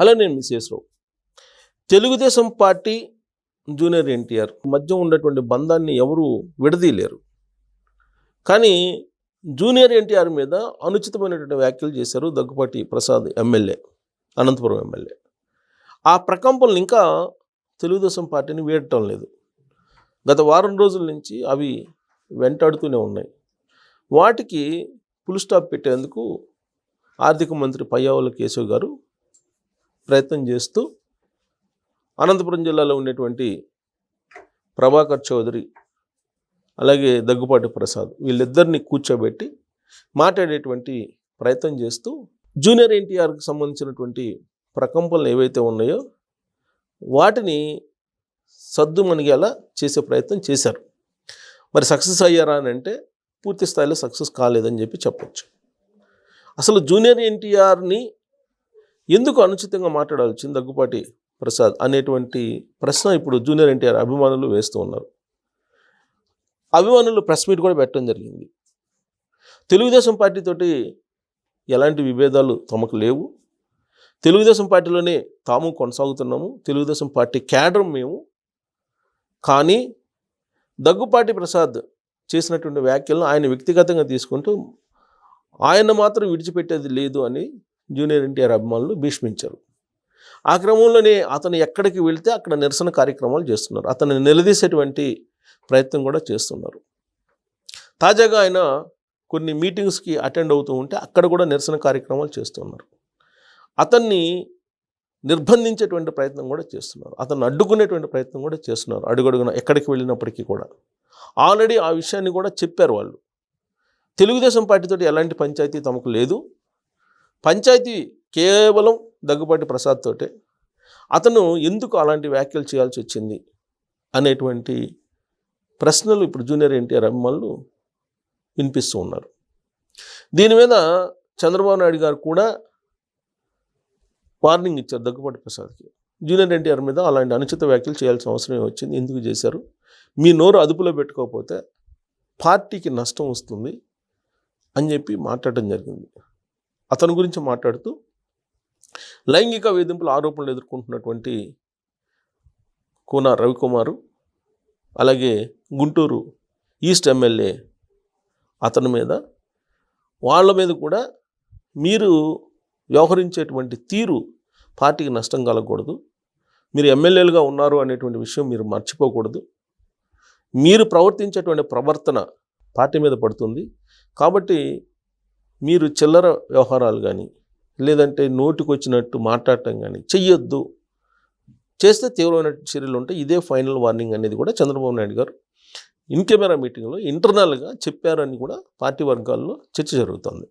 Hello నేను Mrs Rao. Telugu Desam party junior NTR మధ్య ఉన్నటువంటి బంధాన్ని ఎవరు విడదీయలేరు. కానీ జూనియర్ ఎన్టీఆర్ మీద అనుచితమైనటువంటి వ్యాఖ్యలు చేశారు దగ్గుపాటి ప్రసాద్ ఎమ్మెల్యే అనంతపురం ఎమ్మెల్యే. ఆ ప్రకంపనలు ఇంకా తెలుగుదేశం పార్టీని వీడటం లేదు. గత వారం రోజుల నుంచి అవి వెంటాడుతూనే ఉన్నాయి. వాటికి ఫుల్ స్టాప్ పెట్టేందుకు ఆర్థిక మంత్రి పయ్యావుల కేశవ్ గారు ప్రయత్నం చేస్తూ అనంతపురం జిల్లాలో ఉండేటువంటి ప్రభాకర్ చౌదరి అలాగే దగ్గుపాటి ప్రసాద్ వీళ్ళిద్దరిని కూర్చోబెట్టి మాట్లాడేటువంటి ప్రయత్నం చేస్తూ జూనియర్ ఎన్టీఆర్కి సంబంధించినటువంటి ప్రకంపనలు ఏవైతే ఉన్నాయో వాటిని సద్దు మణిగేలా చేసే ప్రయత్నం చేశారు. మరి సక్సెస్ అయ్యారా అని అంటే పూర్తి స్థాయిలో సక్సెస్ కాలేదని చెప్పి చెప్పొచ్చు. అసలు జూనియర్ ఎన్టీఆర్ని ఎందుకు అనుచితంగా మాట్లాడాల్సింది దగ్గుపాటి ప్రసాద్ అనేటువంటి ప్రశ్న ఇప్పుడు జూనియర్ ఎన్టీఆర్ అభిమానులు వేస్తూ ఉన్నారు. అభిమానులు ప్రెస్ మీట్ కూడా పెట్టడం జరిగింది. తెలుగుదేశం పార్టీతోటి ఎలాంటి విభేదాలు తమకు లేవు. తెలుగుదేశం పార్టీలోనే తాము కొనసాగుతున్నాము. తెలుగుదేశం పార్టీ క్యాడర్ మేము. కానీ దగ్గుపాటి ప్రసాద్ చేసినటువంటి వ్యాఖ్యలను ఆయన వ్యక్తిగతంగా తీసుకుంటూ ఆయన మాత్రం విడిచిపెట్టేది లేదు అని జూనియర్ ఎన్టీఆర్ అభిమానులు భీష్మించారు. ఆ క్రమంలోనే అతను ఎక్కడికి వెళ్తే అక్కడ నిరసన కార్యక్రమాలు చేస్తున్నారు. అతను నిలదీసేటువంటి ప్రయత్నం కూడా చేస్తున్నారు. తాజాగా ఆయన కొన్ని మీటింగ్స్కి అటెండ్ అవుతూ ఉంటే అక్కడ కూడా నిరసన కార్యక్రమాలు చేస్తున్నారు. అతన్ని నిర్బంధించేటువంటి ప్రయత్నం కూడా చేస్తున్నారు. అతను అడ్డుకునేటువంటి ప్రయత్నం కూడా చేస్తున్నారు. అడుగడుగున ఎక్కడికి వెళ్ళినప్పటికీ కూడా. ఆల్రెడీ ఆ విషయాన్ని కూడా చెప్పారు వాళ్ళు. తెలుగుదేశం పార్టీతో ఎలాంటి పంచాయతీ తమకు లేదు. పంచాయతీ కేవలం దగ్గుపాటి ప్రసాద్ తోటే. అతను ఎందుకు అలాంటి వ్యాఖ్యలు చేయాల్సి వచ్చింది అనేటువంటి ప్రశ్నలు ఇప్పుడు జూనియర్ ఎన్టీఆర్ అభిమానులు వినిపిస్తూ ఉన్నారు. దీని మీద చంద్రబాబు నాయుడు గారు కూడా వార్నింగ్ ఇచ్చారు దగ్గుపాటి ప్రసాద్కి. జూనియర్ ఎన్టీఆర్ మీద అలాంటి అనుచిత వ్యాఖ్యలు చేయాల్సిన అవసరం వచ్చింది? ఎందుకు చేశారు? మీ నోరు అదుపులో పెట్టుకోకపోతే పార్టీకి నష్టం వస్తుంది అని చెప్పి మాట్లాడడం జరిగింది. అతని గురించి మాట్లాడుతూ లైంగిక వేధింపుల ఆరోపణలు ఎదుర్కొంటున్నటువంటి కూన రవికుమారు అలాగే గుంటూరు ఈస్ట్ ఎమ్మెల్యే అతని మీద వాళ్ళ మీద కూడా మీరు వ్యవహరించేటువంటి తీరు పార్టీకి నష్టం కలగకూడదు. మీరు ఎమ్మెల్యేలుగా ఉన్నారు అనేటువంటి విషయం మీరు మర్చిపోకూడదు. మీరు ప్రవర్తించేటువంటి ప్రవర్తన పార్టీ మీద పడుతుంది. కాబట్టి మీరు చిల్లర వ్యవహారాలు కానీ లేదంటే నోటికొచ్చినట్టు మాట్లాడటం కానీ చెయ్యొద్దు. చేస్తే తీవ్రమైన చర్యలు ఉంటాయి. ఇదే ఫైనల్ వార్నింగ్ అనేది కూడా చంద్రబాబు నాయుడు గారు ఇన్ కెమెరా మీటింగ్లో ఇంటర్నల్గా చెప్పారని కూడా పార్టీ వర్గాల్లో చర్చ జరుగుతుంది.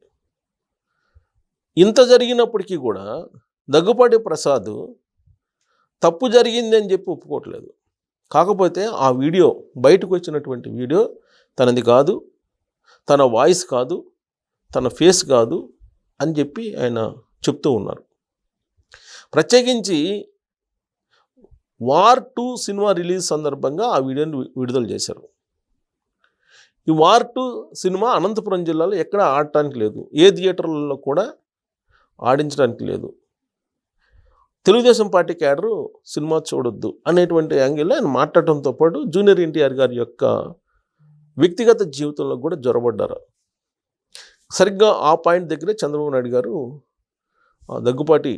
ఇంత జరిగినప్పటికీ కూడా దగ్గుపాటి ప్రసాద్ తప్పు జరిగింది అని చెప్పి ఒప్పుకోవట్లేదు. కాకపోతే ఆ వీడియో బయటకు వచ్చినటువంటి వీడియో తనది కాదు తన వాయిస్ కాదు తన ఫేస్ కాదు అని చెప్పి ఆయన చెప్తూ ఉన్నారు. ప్రత్యేకించి వార్ టూ సినిమా రిలీజ్ సందర్భంగా ఆ వీడియోని విడుదల చేశారు. ఈ వార్ టూ సినిమా అనంతపురం జిల్లాలో ఎక్కడ ఆడటానికి లేదు. ఏ థియేటర్లలో కూడా ఆడించడానికి లేదు. తెలుగుదేశం పార్టీ క్యాడరు సినిమా చూడొద్దు అనేటువంటి యాంగిల్లో ఆయన మాట్లాడటంతో పాటు జూనియర్ ఎన్టీఆర్ గారి యొక్క వ్యక్తిగత జీవితంలో కూడా జ్వరబడ్డారు సరిగ్గా ఆ పాయింట్ దగ్గరే చంద్రబాబు నాయుడు గారు దగ్గుపాటి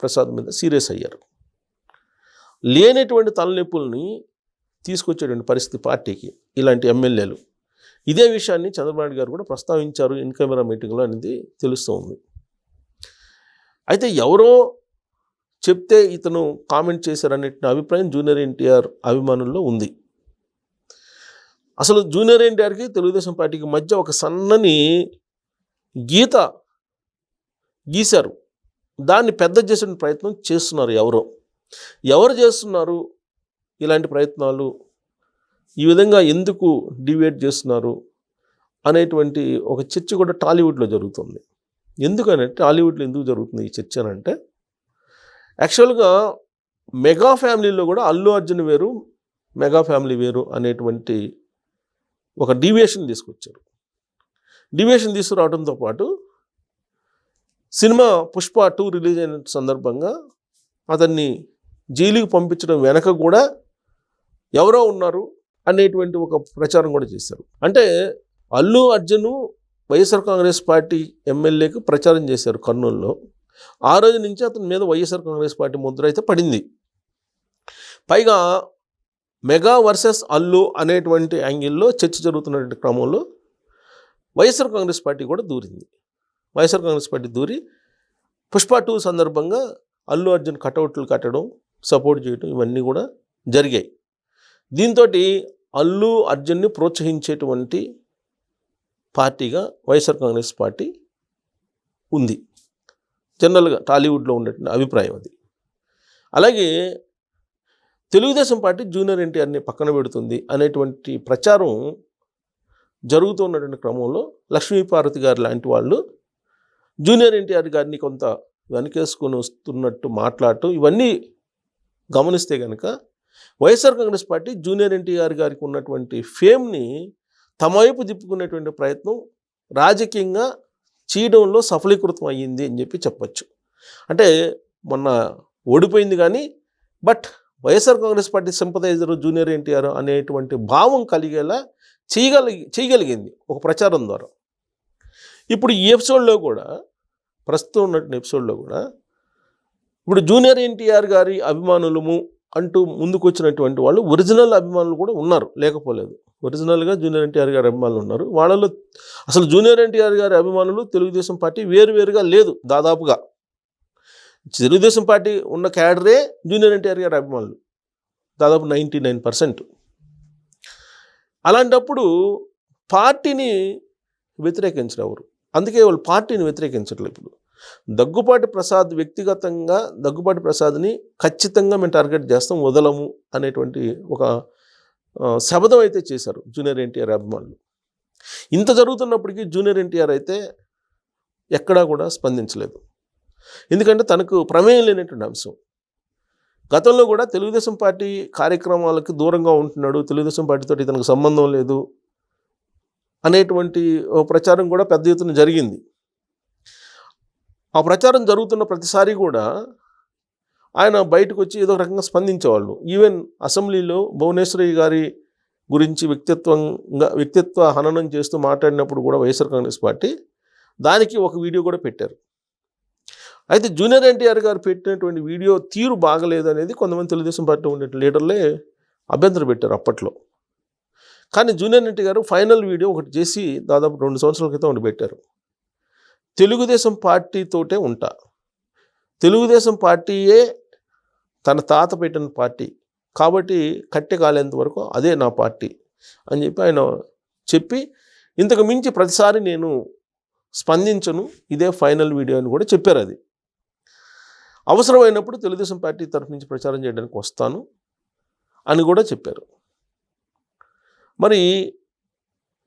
ప్రసాద్ మీద సీరియస్ అయ్యారు. లేనటువంటి తలనొప్పుల్ని తీసుకొచ్చేటువంటి పరిస్థితి పార్టీకి ఇలాంటి ఎమ్మెల్యేలు. ఇదే విషయాన్ని చంద్రబాబు నాయుడు గారు కూడా ప్రస్తావించారు ఇన్ కెమెరా మీటింగ్లో అనేది తెలుస్తూ ఉంది. అయితే ఎవరో చెప్తే ఇతను కామెంట్ చేశారనే అభిప్రాయం జూనియర్ ఎన్టీఆర్ అభిమానుల్లో ఉంది. అసలు జూనియర్ ఎన్టీఆర్కి తెలుగుదేశం పార్టీకి మధ్య ఒక సన్నని గీత గీశారు. దాన్ని పెద్ద చేసిన ప్రయత్నం చేస్తున్నారు ఎవరో. ఎవరు చేస్తున్నారు? ఇలాంటి ప్రయత్నాలు ఈ విధంగా ఎందుకు డివేట్ చేస్తున్నారు? అనేటువంటి ఒక చర్చ కూడా టాలీవుడ్లో జరుగుతుంది. ఎందుకనంటే టాలీవుడ్లో ఎందుకు జరుగుతుంది ఈ చర్చ అని అంటే యాక్చువల్గా మెగా ఫ్యామిలీలో కూడా అల్లు అర్జున్ వేరు మెగా ఫ్యామిలీ వేరు అనేటువంటి ఒక డీవియేషన్ తీసుకొచ్చారు. డివియేషన్ తీసుకురావడంతో పాటు సినిమా పుష్ప టూ రిలీజ్ అయిన సందర్భంగా అతన్ని జైలుకి పంపించడం వెనక కూడా ఎవరో ఉన్నారు అనేటువంటి ఒక ప్రచారం కూడా చేశారు. అంటే అల్లు అర్జును వైఎస్ఆర్ కాంగ్రెస్ పార్టీ ఎమ్మెల్యేకి ప్రచారం చేశారు కర్నూలులో. ఆ రోజు నుంచి అతని మీద వైఎస్ఆర్ కాంగ్రెస్ పార్టీ ముద్ర అయితే పడింది. పైగా మెగా వర్సెస్ అల్లు అనేటువంటి యాంగిల్లో చర్చ జరుగుతున్నటువంటి క్రమంలో వైఎస్ఆర్ కాంగ్రెస్ పార్టీ కూడా దూరింది. వైఎస్ఆర్ కాంగ్రెస్ పార్టీ దూరి పుష్ప టూ సందర్భంగా అల్లు అర్జున్ కటౌట్లు కట్టడం సపోర్ట్ చేయడం ఇవన్నీ కూడా జరిగాయి. దీంతో అల్లు అర్జున్ని ప్రోత్సహించేటువంటి పార్టీగా వైఎస్ఆర్ కాంగ్రెస్ పార్టీ ఉంది. జనరల్గా టాలీవుడ్లో ఉన్నటువంటి అభిప్రాయం అది. అలాగే తెలుగుదేశం పార్టీ జూనియర్ ఎన్టీఆర్ని పక్కన పెడుతుంది అనేటువంటి ప్రచారం జరుగుతున్నటువంటి క్రమంలో లక్ష్మీపార్వతి గారు లాంటి వాళ్ళు జూనియర్ ఎన్టీఆర్ గారిని కొంత వెనకేసుకొని వస్తున్నట్టు మాట్లాడటం ఇవన్నీ గమనిస్తే కనుక YSR Congress party junior NTR గారికి ఉన్నటువంటి ఫేమ్ని తమ వైపు తిప్పుకునేటువంటి ప్రయత్నం రాజకీయంగా చేయడంలో సఫలీకృతం అయ్యింది అని చెప్పి చెప్పచ్చు. అంటే మొన్న ఓడిపోయింది కానీ but YSR Congress party sympathizer junior NTR అనేటువంటి భావం కలిగేలా చేయగలిగి చేయగలిగింది ఒక ప్రచారం ద్వారా. ఇప్పుడు ఈ ఎపిసోడ్లో కూడా ప్రస్తుతం ఉన్నటువంటి ఎపిసోడ్లో కూడా ఇప్పుడు జూనియర్ ఎన్టీఆర్ గారి అభిమానులము అంటూ ముందుకొచ్చినటువంటి వాళ్ళు ఒరిజినల్ అభిమానులు కూడా ఉన్నారు లేకపోలేదు. ఒరిజినల్గా జూనియర్ ఎన్టీఆర్ గారి అభిమానులు ఉన్నారు. వాళ్ళలో అసలు జూనియర్ ఎన్టీఆర్ గారి అభిమానులు తెలుగుదేశం పార్టీ వేరువేరుగా లేదు దాదాపుగా. తెలుగుదేశం పార్టీ ఉన్న క్యాడరే జూనియర్ ఎన్టీఆర్ గారి అభిమానులు. దాదాపు నైంటీ నైన్ పర్సెంట్. అలాంటప్పుడు పార్టీని వ్యతిరేకించరు ఎవరు. అందుకే వాళ్ళు పార్టీని వ్యతిరేకించట్లేదు ఇప్పుడు. దగ్గుపాటి ప్రసాద్ వ్యక్తిగతంగా దగ్గుపాటి ప్రసాద్ని ఖచ్చితంగా మేము టార్గెట్ చేస్తాం వదలము అనేటువంటి ఒక శబదం అయితే చేశారు జూనియర్ ఎన్టీఆర్ అభిమానులు. ఇంత జరుగుతున్నప్పటికీ జూనియర్ ఎన్టీఆర్ అయితే ఎక్కడా కూడా స్పందించలేదు. ఎందుకంటే తనకు ప్రమేయం లేనటువంటి అంశం. గతంలో కూడా తెలుగుదేశం పార్టీ కార్యక్రమాలకు దూరంగా ఉంటున్నాడు తెలుగుదేశం పార్టీతో తనకు సంబంధం లేదు అనేటువంటి ఓ ప్రచారం కూడా పెద్ద ఎత్తున జరిగింది. ఆ ప్రచారం జరుగుతున్న ప్రతిసారి కూడా ఆయన బయటకు వచ్చి ఏదో రకంగా స్పందించేవాళ్ళు. ఈవెన్ అసెంబ్లీలో భువనేశ్వరి గారి గురించి వ్యక్తిత్వంగా వ్యక్తిత్వ హననం చేస్తూ మాట్లాడినప్పుడు కూడా వైఎస్ఆర్ కాంగ్రెస్ పార్టీ దానికి ఒక వీడియో కూడా పెట్టారు. అయితే జూనియర్ ఎన్టీఆర్ గారు పెట్టినటువంటి వీడియో తీరు బాగలేదు అనేది కొంతమంది తెలుగుదేశం పార్టీ ఉండే లీడర్లే అభ్యంతరం పెట్టారు అప్పట్లో. కానీ junior NT garu final video ఒకటి చేసి దాదాపు రెండు సంవత్సరాల క్రితం ఒకటి పెట్టారు. తెలుగుదేశం పార్టీతోటే ఉంటా. తెలుగుదేశం పార్టీయే తన తాత పెట్టిన పార్టీ. కాబట్టి కట్టె కాలేంత వరకు అదే నా పార్టీ అని చెప్పి ఆయన చెప్పి ఇంతకు మించి ప్రతిసారి నేను స్పందించను. ఇదే ఫైనల్ వీడియో అని కూడా చెప్పారు అది. అవసరమైనప్పుడు తెలుగుదేశం పార్టీ తరఫు నుంచి ప్రచారం చేయడానికి వస్తాను అని కూడా చెప్పారు. మరి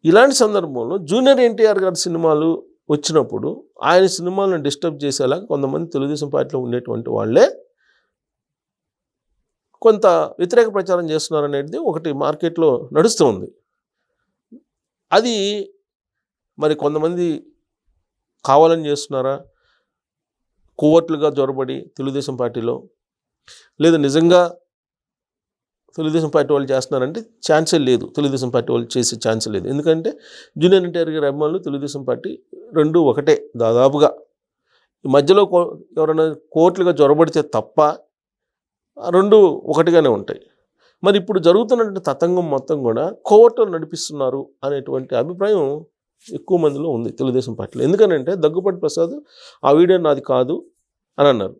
ఇలాంటి సందర్భంలో జూనియర్ ఎన్టీఆర్ గారి సినిమాలు వచ్చినప్పుడు ఆయన సినిమాలను డిస్టర్బ్ చేసేలా కొంతమంది తెలుగుదేశం పార్టీలో ఉండేటువంటి వాళ్ళే కొంత వ్యతిరేక ప్రచారం చేస్తున్నారనేది ఒకటి మార్కెట్లో నడుస్తూ ఉంది. అది మరి కొంతమంది కావాలని చేస్తున్నారా? కోవట్లుగా జొరబడి తెలుగుదేశం పార్టీలో లేదా నిజంగా తెలుగుదేశం పార్టీ వాళ్ళు చేస్తున్నారంటే ఛాన్సే లేదు. తెలుగుదేశం పార్టీ వాళ్ళు చేసే ఛాన్స్ లేదు. ఎందుకంటే జూనియర్ ఎన్టీఆర్ గారి అభిమానులు తెలుగుదేశం పార్టీ రెండు ఒకటే దాదాపుగా. ఈ మధ్యలో కో ఎవరైనా కోట్లుగా జొరబడితే తప్ప రెండు ఒకటిగానే ఉంటాయి. మరి ఇప్పుడు జరుగుతున్నటువంటి తతంగం మొత్తం కూడా కోవట్లు నడిపిస్తున్నారు అనేటువంటి అభిప్రాయం ఎక్కువ మందిలో ఉంది తెలుగుదేశం పార్టీలో. ఎందుకనంటే దగ్గుపాటి ప్రసాద్ ఆ వీడియో నాది కాదు అని అన్నారు.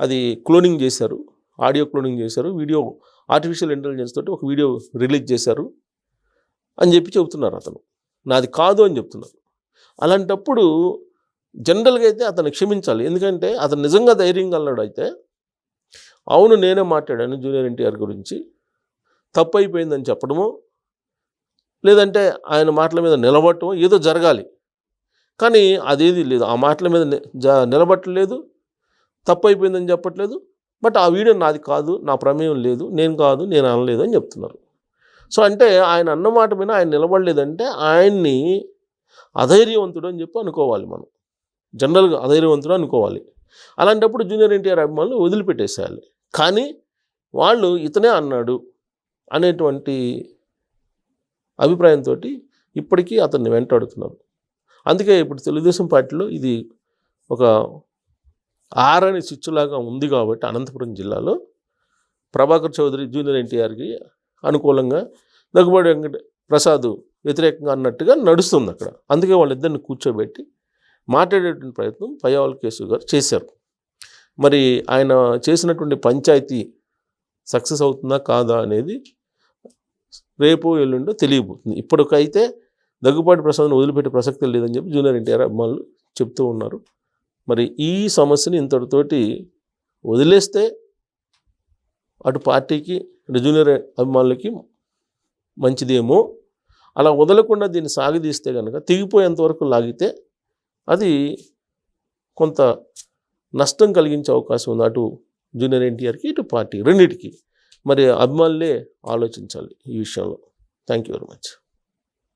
అది క్లోనింగ్ చేశారు ఆడియో క్లోనింగ్ చేశారు వీడియో ఆర్టిఫిషియల్ ఇంటెలిజెన్స్ తోటి ఒక వీడియో రిలీజ్ చేశారు అని చెప్పి చెబుతున్నారు అతను. నాది కాదు అని చెప్తున్నారు. అలాంటప్పుడు జనరల్గా అయితే అతను క్షమించాలి. ఎందుకంటే అతను నిజంగా ధైర్యంగా అన్నాడు అయితే అవును నేనే మాట్లాడాను జూనియర్ ఎన్టీఆర్ గురించి తప్పు అయిపోయిందని చెప్పడము లేదంటే ఆయన మాటల మీద నిలబడటం ఏదో జరగాలి. కానీ అదేది లేదు. ఆ మాటల మీద జ నిలబట్టలేదు. తప్పు అయిపోయిందని చెప్పట్లేదు. బట్ ఆ వీడియో నాది కాదు నా ప్రమేయం లేదు నేను కాదు నేను అనలేదు అని చెప్తున్నారు. సో అంటే ఆయన అన్న మాట మీద ఆయన నిలబడలేదంటే ఆయన్ని అధైర్యవంతుడు అని చెప్పి అనుకోవాలి మనం. జనరల్గా అధైర్యవంతుడు అనుకోవాలి. అలాంటప్పుడు జూనియర్ ఎన్టీఆర్ అభిమానులు వదిలిపెట్టేసేయాలి. కానీ వాళ్ళు ఇతనే అన్నాడు అనేటువంటి అభిప్రాయంతో ఇప్పటికీ అతన్ని వెంటాడుతున్నారు. అందుకే ఇప్పుడు తెలుగుదేశం పార్టీలో ఇది ఒక ఆరని చిచ్చులాగా ఉంది కాబట్టి అనంతపురం జిల్లాలో ప్రభాకర్ చౌదరి జూనియర్ ఎన్టీఆర్కి అనుకూలంగా దగ్గుబాటి వెంకట ప్రసాద్ వ్యతిరేకంగా అన్నట్టుగా నడుస్తుంది అక్కడ. అందుకే వాళ్ళిద్దరిని కూర్చోబెట్టి మాట్లాడేటువంటి ప్రయత్నం పయ్యావల్ కేసు గారు చేశారు. మరి ఆయన చేసినటువంటి పంచాయతీ సక్సెస్ అవుతుందా కాదా అనేది రేపు ఎల్లుండో తెలియబోతుంది. ఇప్పటికైతే దగ్గుపాటి ప్రసాద్ను వదిలిపెట్టే ప్రసక్తి లేదని చెప్పి జూనియర్ ఎన్టీఆర్ అభిమానులు చెప్తూ ఉన్నారు. మరి ఈ సమస్యని ఇంతటితోటి వదిలేస్తే అటు పార్టీకి అటు జూనియర్ అభిమానులకి మంచిదేమో. అలా వదలకుండా దీన్ని సాగదీస్తే కనుక తెగిపోయేంతవరకు లాగితే అది కొంత నష్టం కలిగించే అవకాశం ఉంది. అటు జూనియర్ ఎన్టీఆర్కి ఇటు పార్టీ రెండింటికి. మరి అభిమానులే ఆలోచించాలి ఈ విషయంలో. Thank you very much